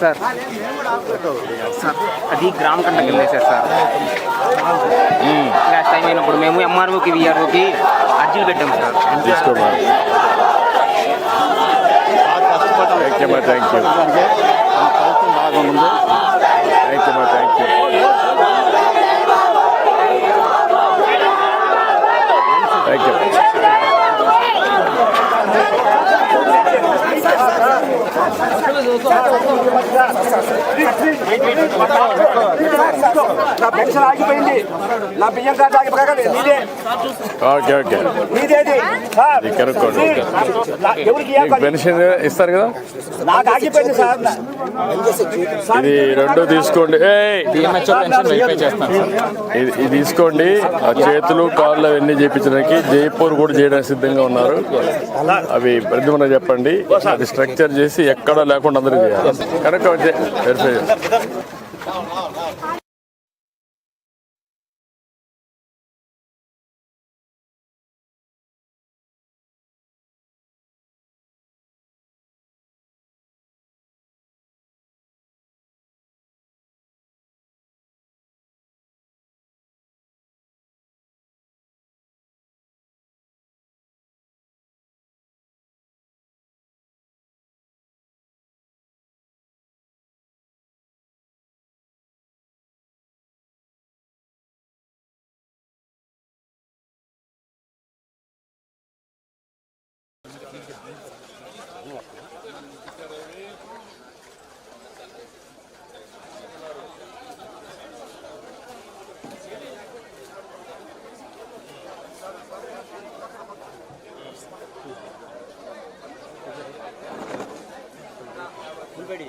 Sir. Sir అది గ్రామ కంటకి వెళ్ళేసారు సార్. లాస్ట్ టైం అయినప్పుడు మేము ఎంఆర్ఓకి విఆర్ఓకి అర్జీలు పెట్టాము sir. తీసుకోమా thank you thank you thank you మా థ్యాంక్ యూ థ్యాంక్ యూ నా పెన్షన్ ఆగిపోయింది నా బియ్యం కార్డు ఆగిపోయాక నీదే ఓకే ఓకే నీదేది ఎవరికి పెన్షన్ ఇస్తారు కదా? నాకు ఆగిపోయింది సార్. ఇది రెండు తీసుకోండి. ఇది తీసుకోండి. ఆ చేతులు కాళ్ళు అవన్నీ చేయించడానికి జైపూర్ కూడా చేయడానికి సిద్ధంగా ఉన్నారు. అవి ప్రతిమన చెప్పండి. అది స్ట్రక్చర్ చేసి ఎక్కడా లేకుండా అందరూ చేయాలి. కనుక వెరిఫై फुलबेडी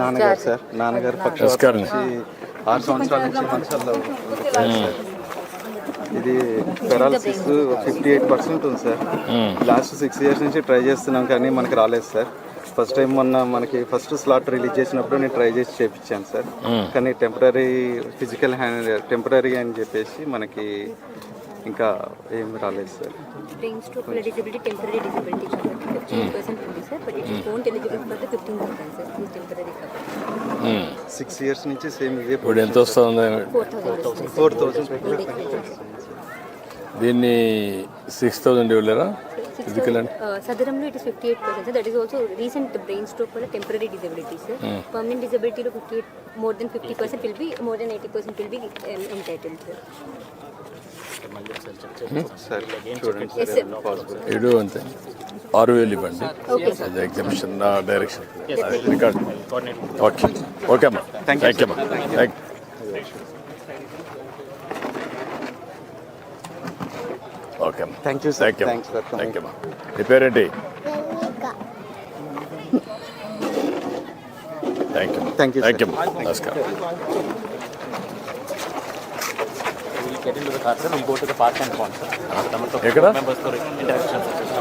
నాన్నగారు సార్ నాన్నగారు. నుంచి ఆరు సంవత్సరాల నుంచి మంచాల్లో. ఇది పెరాలసిస్ ఫిఫ్టీ ఎయిట్ పర్సెంట్ ఉంది సార్. లాస్ట్ సిక్స్ ఇయర్స్ నుంచి ట్రై చేస్తున్నాం కానీ మనకి రాలేదు సార్. ఫస్ట్ టైం మొన్న మనకి ఫస్ట్ స్లాట్ రిలీజ్ చేసినప్పుడు నేను ట్రై చేసి చేపించాను సార్. కానీ టెంపరీ ఫిజికల్ హ్యాండ్ టెంపరీ అని చెప్పేసి మనకి ఇంకా ఏం రాలేదు సార్. Temporary disability కాబట్టి ఫిఫ్టీన్ పర్సెంట్ ఉంది sir but it don't eligible for the fifteen percent sir ఇది టెంపరీ కాబట్టి సిక్స్ ఇయర్స్ నుంచి సేమ్ ఇదే ఇప్పుడు ఎంత వస్తుంది? ఫోర్ థౌసండ్ ఫోర్ థౌసండ్ దీన్ని సిక్స్ థౌజండ్ ఇవ్వలేరా? ఫిజికల్ అంటే? సదరంలో it is fifty eight percent that is also recent brain stroke వల్ల temporary disability sir permanent డిజబిలిటీలో fifty eight more than fifty percent will be more than eighty percent will be entitle sir ఏడు అంతే. ఆరు వేలు ఇవ్వండి. Exhibition నా direction record okay okay అమ్మా. Thank you అమ్మా. Thank okay అమ్మా. Thank you thank you thank you అమ్మా. నీ పేరేంటి? Thank you thank you sir. అమ్మా. నమస్కారం. Get into the car, sir. We'll go to the park and pond, sir. ఎక్కడ Members for interaction.